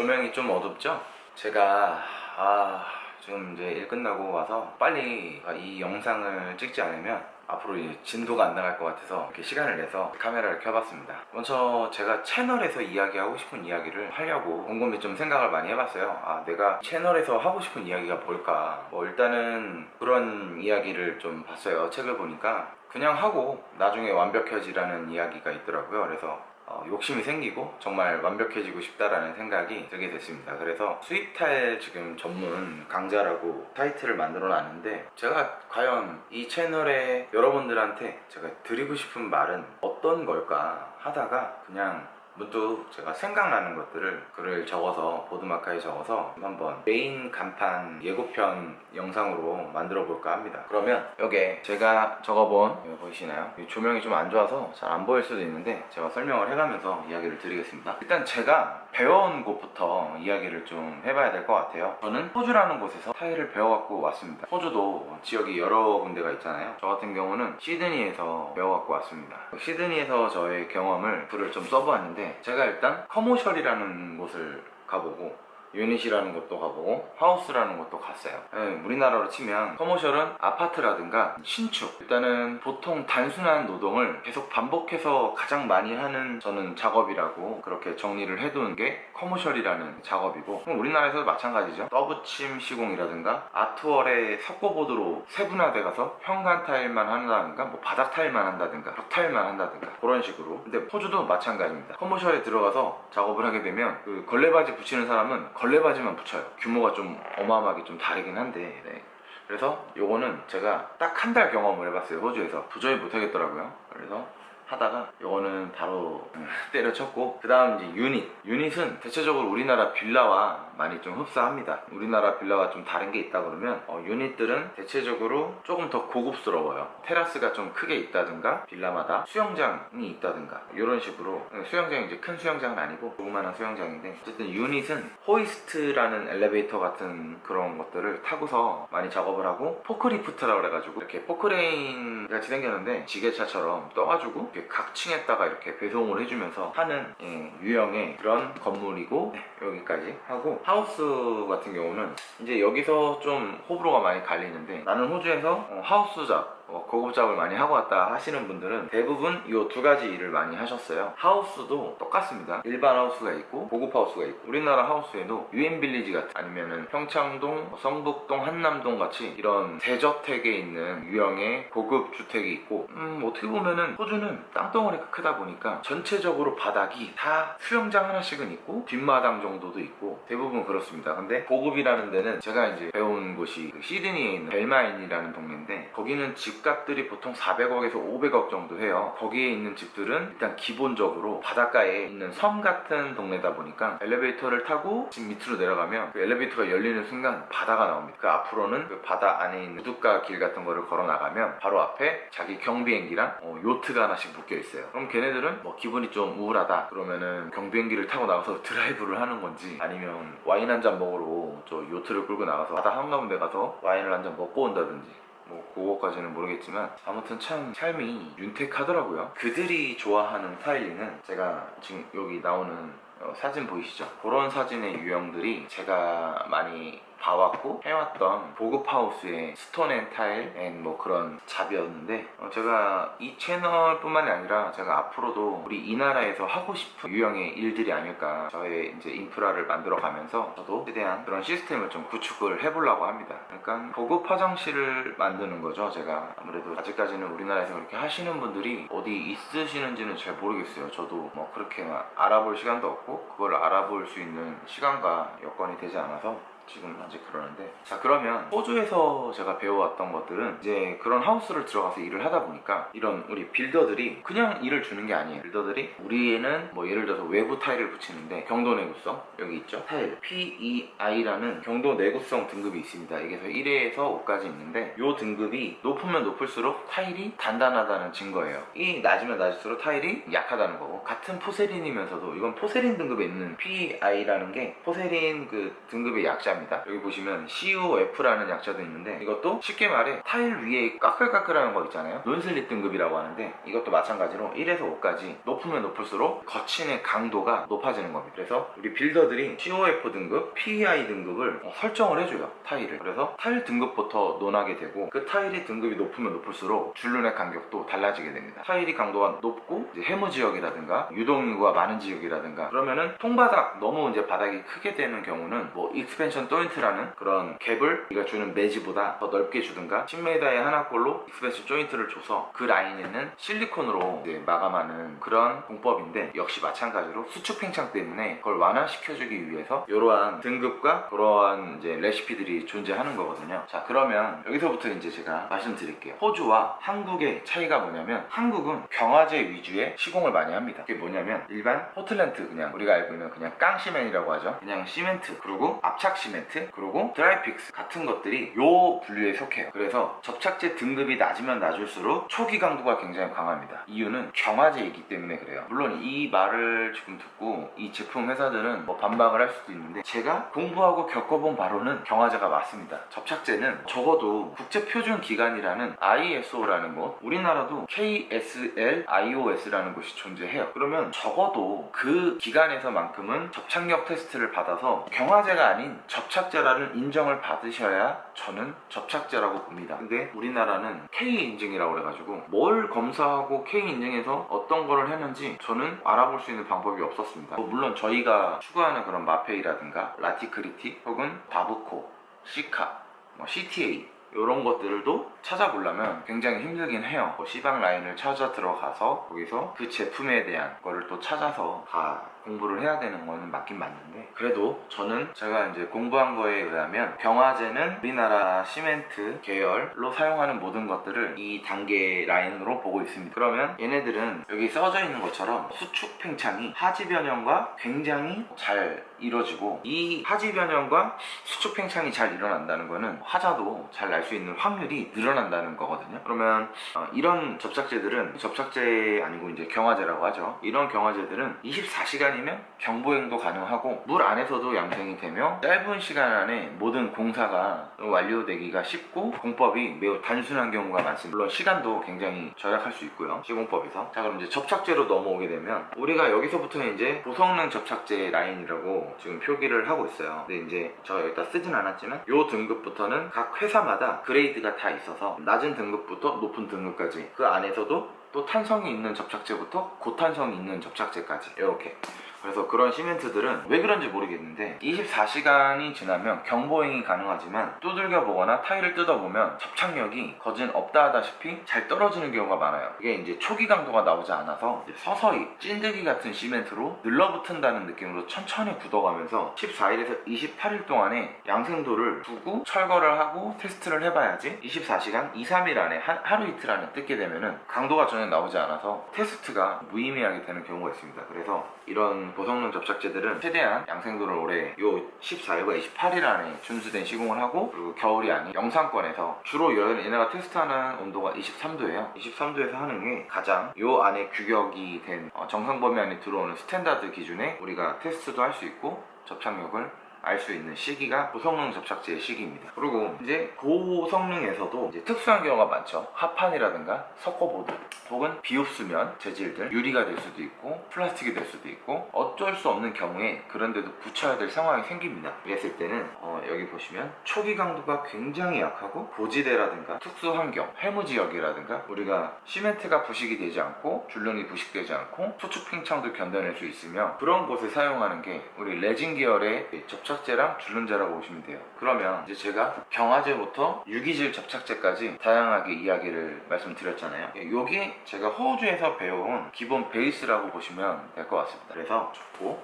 조명이 좀 어둡죠? 제가 아 지금 이제 일 끝나고 와서 빨리 이 영상을 찍지 않으면 앞으로 이 진도가 안 나갈 것 같아서 이렇게 시간을 내서 카메라를 켜봤습니다. 먼저 제가 채널에서 이야기하고 싶은 이야기를 하려고 곰곰이 좀 생각을 많이 해봤어요. 아 내가 채널에서 하고 싶은 이야기가 뭘까? 뭐 일단은 그런 이야기를 좀 봤어요. 책을 보니까 그냥 하고 나중에 완벽해지라는 이야기가 있더라고요. 그래서 어, 욕심이 생기고 정말 완벽해지고 싶다라는 생각이 들게 됐습니다. 그래서 수입탈 지금 전문 강좌라고 타이틀을 만들어 놨는데 제가 과연 이 채널에 여러분들한테 제가 드리고 싶은 말은 어떤 걸까 하다가 그냥 문득 제가 생각나는 것들을 글을 적어서 보드마카에 적어서 한번 메인 간판 예고편 영상으로 만들어 볼까 합니다. 그러면 여기에 제가 적어본 이거 보이시나요? 이 조명이 좀 안 좋아서 잘 안 보일 수도 있는데 제가 설명을 해가면서 이야기를 드리겠습니다. 일단 제가 배워온 곳부터 이야기를 좀 해봐야 될 것 같아요. 저는 호주라는 곳에서 타일을 배워갖고 왔습니다. 호주도 지역이 여러 군데가 있잖아요. 저 같은 경우는 시드니에서 배워갖고 왔습니다. 시드니에서 저의 경험을 글을 좀 써보았는데 제가 일단 커머셜이라는 곳을 가보고 유닛이라는 것도 가보고 하우스라는 것도 갔어요. 예, 우리나라로 치면 커머셜은 아파트라든가 신축 일단은 보통 단순한 노동을 계속 반복해서 가장 많이 하는 저는 작업이라고 그렇게 정리를 해두는 게 커머셜이라는 작업이고 그럼 우리나라에서도 마찬가지죠. 떠붙임 시공이라든가 아트월의 석고보드로 세분화돼 가서 현관 타일만 한다든가 뭐 바닥 타일만 한다든가 벽 타일만 한다든가 그런 식으로 근데 호주도 마찬가지입니다. 커머셜에 들어가서 작업을 하게 되면 그 걸레바지 붙이는 사람은 걸레바지만 붙여요. 규모가 좀 어마어마하게 좀 다르긴 한데 네. 그래서 요거는 제가 딱 한 달 경험을 해봤어요 호주에서 도저히 못하겠더라고요 그래서 하다가 요거는 바로 음, 때려쳤고 그 다음 이제 유닛. 유닛은 대체적으로 우리나라 빌라와 많이 좀 흡사합니다. 우리나라 빌라와 좀 다른 게 있다 그러면 어, 유닛들은 대체적으로 조금 더 고급스러워요. 테라스가 좀 크게 있다든가 빌라마다 수영장이 있다든가 이런 식으로. 음, 수영장이 이제 큰 수영장은 아니고 조그마한 수영장인데 어쨌든 유닛은 호이스트라는 엘리베이터 같은 그런 것들을 타고서 많이 작업을 하고 포크리프트라고 그래가지고 이렇게 포크레인 같이 생겼는데 지게차처럼 떠가지고 이렇게 각 층에다가 이렇게 배송을 해주면서 하는 예, 유형의 그런 건물이고 네, 여기까지 하고 하우스 같은 경우는 이제 여기서 좀 호불호가 많이 갈리는데 나는 호주에서 어, 하우스 잡 어, 고급 작업을 많이 하고 왔다 하시는 분들은 대부분 이 두 가지 일을 많이 하셨어요. 하우스도 똑같습니다. 일반 하우스가 있고 고급 하우스가 있고 우리나라 하우스에도 유엔빌리지 같은 아니면은 평창동, 성북동, 한남동 같이 이런 대저택에 있는 유형의 고급 주택이 있고 음 어떻게 보면은 호주는 땅덩어리가 크다 보니까 전체적으로 바닥이 다 수영장 하나씩은 있고 뒷마당 정도도 있고 대부분 그렇습니다. 근데 고급이라는 데는 제가 이제 배운 곳이 그 시드니에 있는 벨마인이라는 동네인데 거기는 집 값들이 보통 400억에서 500억 정도 해요. 거기에 있는 집들은 일단 기본적으로 바닷가에 있는 섬 같은 동네다 보니까 엘리베이터를 타고 집 밑으로 내려가면 그 엘리베이터가 열리는 순간 바다가 나옵니다. 그 앞으로는 그 바다 안에 있는 우두가 길 같은 거를 걸어 나가면 바로 앞에 자기 경비행기랑 어, 요트가 하나씩 묶여 있어요. 그럼 걔네들은 뭐 기분이 좀 우울하다 그러면은 경비행기를 타고 나가서 드라이브를 하는 건지 아니면 와인 한 잔 먹으러 저 요트를 끌고 나가서 바다 한가운데 가서 와인을 한 잔 먹고 온다든지 뭐 그거까지는 모르겠지만 아무튼 참 삶이 윤택하더라고요. 그들이 좋아하는 스타일링은 제가 지금 여기 나오는 어, 사진 보이시죠? 그런 사진의 유형들이 제가 많이 봐왔고 해왔던 보급 하우스의 스톤 앤 타일 앤 뭐 그런 잡이었는데 어, 제가 이 채널뿐만이 아니라 제가 앞으로도 우리 이 나라에서 하고 싶은 유형의 일들이 아닐까 저의 이제 인프라를 만들어 가면서 저도 최대한 그런 시스템을 좀 구축을 해보려고 합니다. 그러니까 보급 화장실을 만드는 거죠 제가 아무래도 아직까지는 우리나라에서 그렇게 하시는 분들이 어디 있으시는지는 잘 모르겠어요. 저도 뭐 그렇게 막 알아볼 시간도 없고 그걸 알아볼 수 있는 시간과 여건이 되지 않아서 지금 아직 그러는데. 자 그러면 호주에서 제가 배워왔던 것들은 이제 그런 하우스를 들어가서 일을 하다 보니까 이런 우리 빌더들이 그냥 일을 주는 게 아니에요. 빌더들이 우리에는 뭐 예를 들어서 외부 타일을 붙이는데 경도 내구성 여기 있죠? 타일. PEI라는 경도 내구성 등급이 있습니다. 이게서 1회에서 5까지 있는데 이 등급이 높으면 높을수록 타일이 단단하다는 증거예요. 이 낮으면 낮을수록 타일이 약하다는 거고 같은 포세린이면서도 이건 포세린 등급에 있는 PEI라는 게 포세린 그 등급의 약자입니다 약자입니다. 여기 보시면 CUF라는 약자도 있는데 이것도 쉽게 말해 타일 위에 까끌까끌하는 거 있잖아요. 논슬립 등급이라고 하는데 이것도 마찬가지로 1에서 5까지 높으면 높을수록 거친의 강도가 높아지는 겁니다. 그래서 우리 빌더들이 COF 등급, PEI 등급을 어, 설정을 해줘요. 타일을. 그래서 타일 등급부터 논하게 되고 그 타일이 등급이 높으면 높을수록 줄눈의 간격도 달라지게 됩니다. 타일이 강도가 높고 이제 해무 지역이라든가 유동 인구가 많은 지역이라든가 그러면은 통바닥 너무 이제 바닥이 크게 되는 경우는 뭐 익스펜션 조인트라는 그런 갭을 우리가 주는 매지보다 더 넓게 주든가 10m에 하나꼴로 익스펜션 조인트를 줘서 그 라인에는 실리콘으로 마감하는 그런 공법인데 역시 마찬가지로 수축 팽창 때문에 그걸 완화시켜주기 위해서 이러한 등급과 그러한 이제 레시피들이 존재하는 거거든요. 자 그러면 여기서부터 이제 제가 말씀드릴게요. 호주와 한국의 차이가 뭐냐면 한국은 경화제 위주의 시공을 많이 합니다. 그게 뭐냐면 일반 포틀랜드 그냥 우리가 알고 있는 그냥 깡시멘이라고 하죠. 그냥 시멘트 그리고 압착 시멘 트 그리고 드라이픽스 같은 것들이 요 분류에 속해요. 그래서 접착제 등급이 낮으면 낮을수록 초기 강도가 굉장히 강합니다. 이유는 경화제이기 때문에 그래요. 물론 이 말을 지금 듣고 이 제품 회사들은 뭐 반박을 할 수도 있는데 제가 공부하고 겪어본 바로는 경화제가 맞습니다. 접착제는 적어도 국제표준 기관이라는 ISO라는 곳, 우리나라도 KSL IOS라는 곳이 존재해요. 그러면 적어도 그 기관에서만큼은 접착력 테스트를 받아서 경화제가 아닌 접착제라는 인정을 받으셔야 저는 접착제라고 봅니다. 근데 우리나라는 K 인증이라고 그래가지고 뭘 검사하고 K 인증해서 어떤 거를 했는지 저는 알아볼 수 있는 방법이 없었습니다. 뭐 물론 저희가 추구하는 그런 마페이라든가 라티크리티 혹은 바브코, 시카, 뭐 CTA 이런 것들도 찾아보려면 굉장히 힘들긴 해요. 뭐 시방 라인을 찾아 들어가서 거기서 그 제품에 대한 거를 또 찾아서 다 공부를 해야 되는 거는 맞긴 맞는데 그래도 저는 제가 이제 공부한 거에 의하면 경화제는 우리나라 시멘트 계열로 사용하는 모든 것들을 이 단계 라인으로 보고 있습니다. 그러면 얘네들은 여기 써져 있는 것처럼 수축 팽창이 하지 변형과 굉장히 잘 이루어지고 이 하지 변형과 수축 팽창이 잘 일어난다는 거는 화자도 잘 날 수 있는 확률이 늘어난다는 거거든요. 그러면 어, 이런 접착제들은 접착제 아니고 이제 경화제라고 하죠. 이런 경화제들은 24시간이 면 경보행도 가능하고 물 안에서도 양생이 되며 짧은 시간 안에 모든 공사가 완료되기가 쉽고 공법이 매우 단순한 경우가 많습니다. 물론 시간도 굉장히 절약할 수 있고요. 시공법에서. 자 그럼 이제 접착제로 넘어오게 되면 우리가 여기서부터는 이제 고성능 접착제 라인이라고 지금 표기를 하고 있어요. 근데 이제 제가 여기다 쓰진 않았지만 요 등급부터는 각 회사마다 그레이드가 다 있어서 낮은 등급부터 높은 등급까지 그 안에서도 또 탄성이 있는 접착제부터 고탄성이 있는 접착제까지 이렇게 그래서 그런 시멘트들은 왜 그런지 모르겠는데 24시간이 지나면 경보행이 가능하지만 두들겨 보거나 타일을 뜯어보면 접착력이 거진 없다 하다시피 잘 떨어지는 경우가 많아요. 이게 이제 초기 강도가 나오지 않아서 서서히 찐득이 같은 시멘트로 늘러붙은다는 느낌으로 천천히 굳어가면서 14일에서 28일 동안에 양생도를 두고 철거를 하고 테스트를 해봐야지 24시간 2, 3일 안에 한- 하루 이틀 안에 뜯게 되면은 강도가 전혀 나오지 않아서 테스트가 무의미하게 되는 경우가 있습니다. 그래서 이런 고성능 접착제들은 최대한 양생도를 올해 요 14일과 28일 안에 준수된 시공을 하고 그리고 겨울이 아닌 영상권에서 주로 여- 얘네가 테스트하는 온도가 23도예요. 23도에서 하는 게 가장 요 안에 규격이 된 어, 정상 범위 안에 들어오는 스탠다드 기준에 우리가 테스트도 할 수 있고 접착력을 알 수 있는 시기가 고성능 접착제의 시기입니다. 그리고 이제 고성능에서도 이제 특수한 경우가 많죠. 합판이라든가 석고보드 혹은 비흡수면 재질들 유리가 될 수도 있고 플라스틱이 될 수도 있고 어쩔 수 없는 경우에 그런데도 붙여야 될 상황이 생깁니다. 이랬을 때는 어, 여기 보시면 초기 강도가 굉장히 약하고 고지대라든가 특수 환경, 해무 지역이라든가 우리가 시멘트가 부식이 되지 않고 줄눈이 부식되지 않고 수축 팽창도 견뎌낼 수 있으며 그런 곳에 사용하는 게 우리 레진 계열의 접착 제랑 줄눈제라고 보시면 돼요. 그러면 이제 제가 경화제부터 유기질 접착제까지 다양하게 이야기를 말씀드렸잖아요. 요게 제가 호주에서 배운 기본 베이스라고 보시면 될 것 같습니다. 그래서 좋고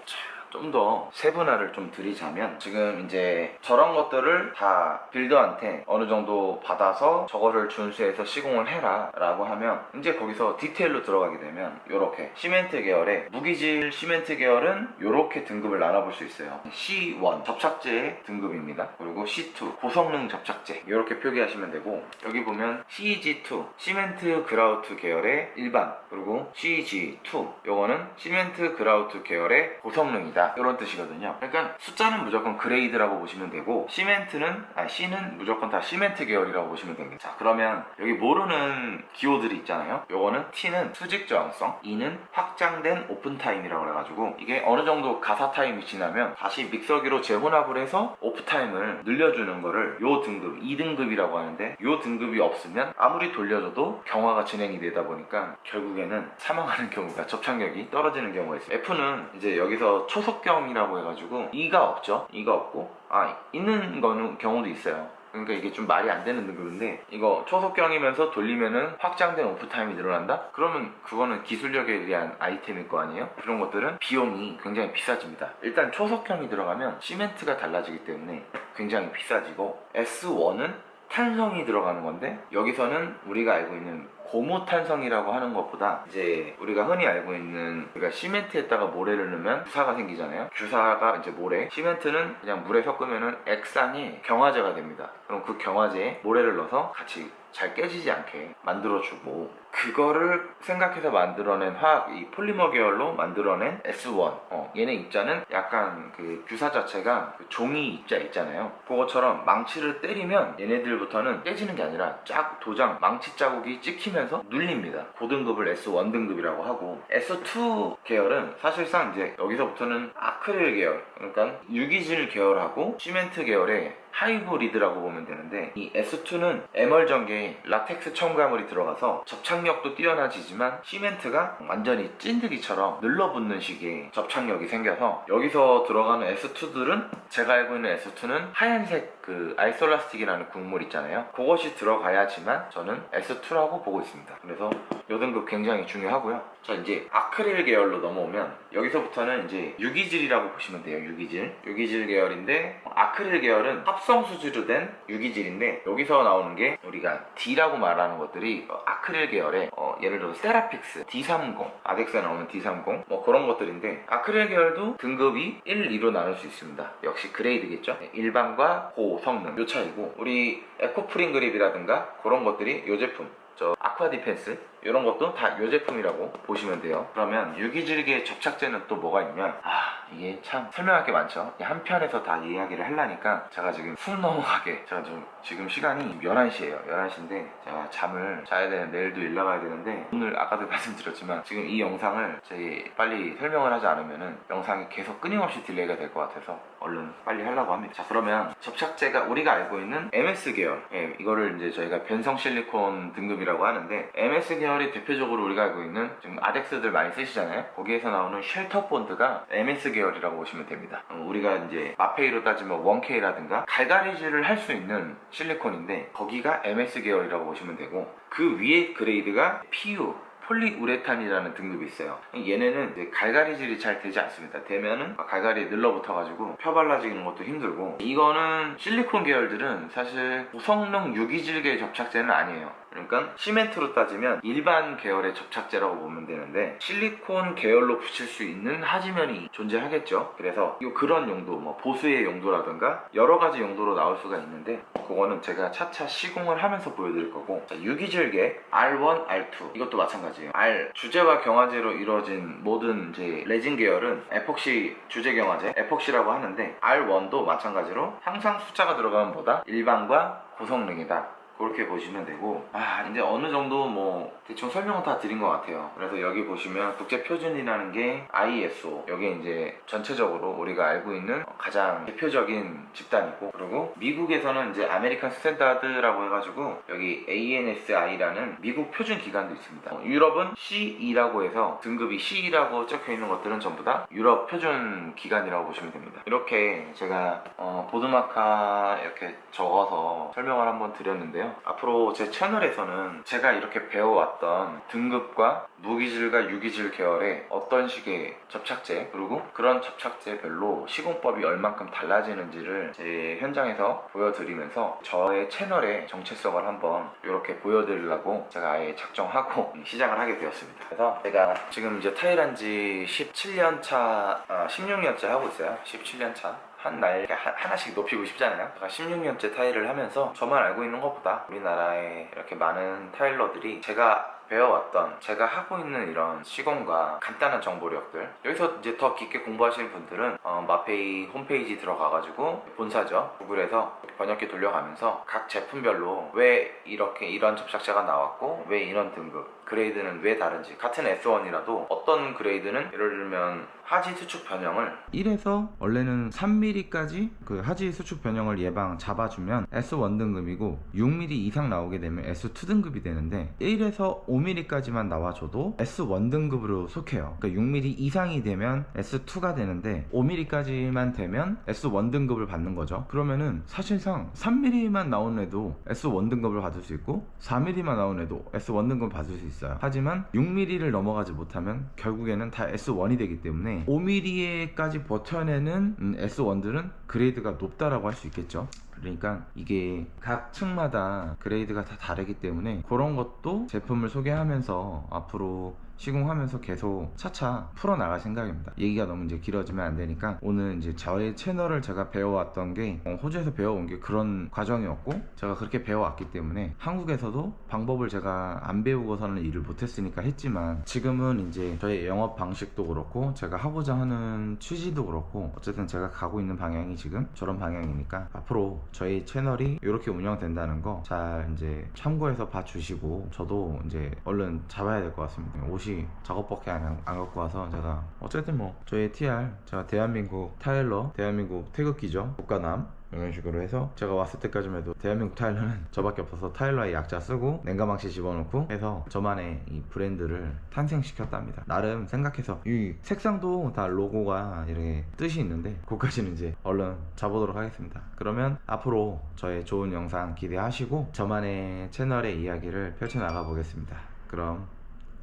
좀 더 세분화를 좀 드리자면 지금 이제 저런 것들을 다 빌더한테 어느 정도 받아서 저거를 준수해서 시공을 해라 라고 하면 이제 거기서 디테일로 들어가게 되면 이렇게 시멘트 계열의 무기질 시멘트 계열은 이렇게 등급을 나눠볼 수 있어요. C1 접착제의 등급입니다. 그리고 C2 고성능 접착제 이렇게 표기하시면 되고 여기 보면 CEG2 시멘트 그라우트 계열의 일반 그리고 CEG2 요거는 시멘트 그라우트 계열의 고성능이다 합니다. 이런 뜻이거든요. 그러니까 숫자는 무조건 그레이드라고 보시면 되고 시멘트는 아 C는 무조건 다 시멘트 계열이라고 보시면 됩니다. 자 그러면 여기 모르는 기호들이 있잖아요. 요거는 T는 수직 저항성, E는 확장된 오픈 타임이라고 그래가지고 이게 어느 정도 가사 타임이 지나면 다시 믹서기로 재혼합을 해서 오프 타임을 늘려주는 거를 요 등급 2등급이라고 하는데 요 등급이 없으면 아무리 돌려줘도 경화가 진행이 되다 보니까 결국에는 사망하는 경우가 접착력이 떨어지는 경우가 있어요. F는 이제 여기서 초 속경이라고 해가지고 E가 없죠. E가 없고 아 있는 거는 경우도 있어요. 그러니까 이게 좀 말이 안 되는 등급인데 이거 초속경이면서 돌리면은 확장된 오프타임이 늘어난다? 그러면 그거는 기술력에 대한 아이템일 거 아니에요? 그런 것들은 비용이 굉장히 비싸집니다. 일단 초속경이 들어가면 시멘트가 달라지기 때문에 굉장히 비싸지고 S1은 탄성이 들어가는 건데 여기서는 우리가 알고 있는 고무 탄성이라고 하는 것보다 이제 우리가 흔히 알고 있는 우리가 시멘트에다가 모래를 넣으면 주사가 생기잖아요. 주사가 이제 모래, 시멘트는 그냥 물에 섞으면은 액상이 경화제가 됩니다. 그럼 그 경화제에 모래를 넣어서 같이 잘 깨지지 않게 만들어주고 그거를 생각해서 만들어낸 화학 이 폴리머 계열로 만들어낸 S1 어, 얘네 입자는 약간 그 주사 자체가 그 종이 입자 있잖아요. 그것처럼 망치를 때리면 얘네들부터는 깨지는 게 아니라 쫙 도장 망치 자국이 찍히면서 눌립니다. 고등급을 S1 등급이라고 하고. S2 계열은 사실상 이제 여기서부터는 아크릴 계열 그러니까 유기질 계열하고 시멘트 계열의 하이브리드라고 보면 되는데 이 S2는 에멀 전개에 라텍스 첨가물이 들어가서 접착력도 뛰어나지지만 시멘트가 완전히 찐득이처럼 늘러붙는 식의 접착력이 생겨서 여기서 들어가는 S2들은 제가 알고 있는 S2는 하얀색 그 아이솔라스틱이라는 국물 있잖아요. 그것이 들어가야지만 저는 S2라고 보고 있습니다. 그래서 요 등급 굉장히 중요하고요. 자 이제 아크릴 계열로 넘어오면 여기서부터는 이제 유기질이라고 보시면 돼요 유기질. 유기질 계열인데 아크릴 계열은 합성 수지로 된 유기질인데 여기서 나오는 게 우리가 D라고 말하는 것들이 어, 아크릴 계열의 어, 예를 들어 세라픽스 D30 아덱스에 나오는 D30 뭐 그런 것들인데 아크릴 계열도 등급이 1, 2로 나눌 수 있습니다. 역시 그레이드겠죠? 네, 일반과 고성능. 요 차이고 우리 에코프린 그립이라든가 그런 것들이 요 제품 저 아쿠아 디펜스 이런 것도 다 이 제품이라고 보시면 돼요. 그러면 유기질계 접착제는 또 뭐가 있냐면 아 이게 참 설명할 게 많죠. 이한 편에서 다 이야기를 하려니까 제가 지금 숨 넘어가게 제가 좀 지금 시간이 11시예요. 11시인데 제가 잠을 자야 되는 내일도 일 나가야 되는데 오늘 아까도 말씀드렸지만 지금 이 영상을 제 빨리 설명을 하지 않으면은 영상이 계속 끊임없이 딜레이가 될 것 같아서 얼른 빨리 하려고 합니다. 자 그러면 접착제가 우리가 알고 있는 MS 계열 예, 이거를 이제 저희가 변성 실리콘 등급이라고 하는데 MS 계열 이 대표적으로 우리가 알고 있는 지금 아덱스들 많이 쓰시잖아요. 거기에서 나오는 쉘터 본드가 MS 계열이라고 보시면 됩니다. 어, 우리가 이제 마페이로 따지면 1K라든가 갈가리질을 할 수 있는 실리콘인데 거기가 MS 계열이라고 보시면 되고 그 위에 그레이드가 PU 폴리우레탄이라는 등급이 있어요. 얘네는 갈가리질이 잘 되지 않습니다. 되면은 갈갈이 늘러붙어가지고 펴 발라지는 것도 힘들고 이거는 실리콘 계열들은 사실 고성능 유기질계 접착제는 아니에요. 그러니까 시멘트로 따지면 일반 계열의 접착제라고 보면 되는데 실리콘 계열로 붙일 수 있는 하지면이 존재하겠죠. 그래서 이 그런 용도, 뭐 보수의 용도라든가 여러 가지 용도로 나올 수가 있는데 그거는 제가 차차 시공을 하면서 보여드릴 거고 자, 유기질계 R1, R2 이것도 마찬가지예요. R 주제와 경화제로 이루어진 모든 이제 레진 계열은 에폭시 주제 경화제 에폭시라고 하는데 R1도 마찬가지로 항상 숫자가 들어가면 보다 일반과 고성능이다. 그렇게 보시면 되고 아 이제 어느 정도 뭐 대충 설명은 다 드린 것 같아요. 그래서 여기 보시면 국제 표준이라는 게 ISO 여기 이제 전체적으로 우리가 알고 있는 가장 대표적인 집단이고 그리고 미국에서는 이제 아메리칸 스탠다드라고 해가지고 여기 ANSI라는 미국 표준 기관도 있습니다. 어, 유럽은 CE라고 해서 등급이 C라고 적혀 있는 것들은 전부 다 유럽 표준 기관이라고 보시면 됩니다. 이렇게 제가 어, 보드마카 이렇게 적어서 설명을 한번 드렸는데요 앞으로 제 채널에서는 제가 이렇게 배워왔던 등급과 무기질과 유기질 계열의 어떤 식의 접착제 그리고 그런 접착제별로 시공법이 얼만큼 달라지는지를 제 현장에서 보여드리면서 저의 채널의 정체성을 한번 이렇게 보여드리려고 제가 아예 작정하고 시작을 하게 되었습니다. 그래서 제가 지금 이제 타일한 지 17년 차, 아, 16년째 하고 있어요. 17년 차. 한 하- 하나씩 높이고 싶잖아요. 제가 16년째 타일을 하면서 저만 알고 있는 것보다 우리나라에 이렇게 많은 타일러들이 제가 배워왔던 제가 하고 있는 이런 시공과 간단한 정보력들 여기서 이제 더 깊게 공부하시는 분들은 어, 마페이 홈페이지 들어가가지고 본사죠 구글에서 번역기 돌려가면서 각 제품별로 왜 이렇게 이런 접착제가 나왔고 왜 이런 등급 그레이드는 왜 다른지 같은 S1이라도 어떤 그레이드는 예를 들면 하지 수축 변형을 1에서 원래는 3mm까지 그 하지 수축 변형을 예방 잡아주면 S1 등급이고 6mm 이상 나오게 되면 S2 등급이 되는데 1에서 5mm까지만 나와줘도 S1 등급으로 속해요. 그러니까 6mm 이상이 되면 S2가 되는데 5mm까지만 되면 S1 등급을 받는 거죠. 그러면은 사실상 3mm만 나온 애도 S1 등급을 받을 수 있고 4mm만 나온 애도 S1 등급을 받을 수 있어요. 하지만 6mm를 넘어가지 못하면 결국에는 다 S1이 되기 때문에 5mm에까지 버텨내는 음, S1들은 그레이드가 높다라고 할 수 있겠죠. 그러니까 이게 각 층마다 그레이드가 다 다르기 때문에 그런 것도 제품을 소개하면서 앞으로 시공하면서 계속 차차 풀어나갈 생각입니다. 얘기가 너무 이제 길어지면 안 되니까 오늘 이제 저의 채널을 제가 배워왔던 게 어, 호주에서 배워온 게 그런 과정이었고 제가 그렇게 배워왔기 때문에 한국에서도 방법을 제가 안 배우고서는 일을 못했으니까 했지만 지금은 이제 저의 영업 방식도 그렇고 제가 하고자 하는 취지도 그렇고 어쨌든 제가 가고 있는 방향이 지금 저런 방향이니까 앞으로 저희 채널이 이렇게 운영된다는 거 잘 이제 참고해서 봐주시고 저도 이제 얼른 잡아야 될 것 같습니다. 옷이 작업밖에 안, 안 갖고 와서 제가 어쨌든 뭐 저희 TR 제가 대한민국 타일러 대한민국 태극기죠 국가남 이런 식으로 해서 제가 왔을 때까지만 해도 대한민국 타일러는 저밖에 없어서 타일러의 약자 쓰고 냉가망치 집어넣고 해서 저만의 이 브랜드를 탄생시켰답니다. 나름 생각해서 이 색상도 다 로고가 이렇게 뜻이 있는데 그것까지는 이제 얼른 잡아보도록 하겠습니다. 그러면 앞으로 저의 좋은 영상 기대하시고 저만의 채널의 이야기를 펼쳐나가 보겠습니다. 그럼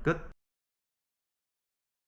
끝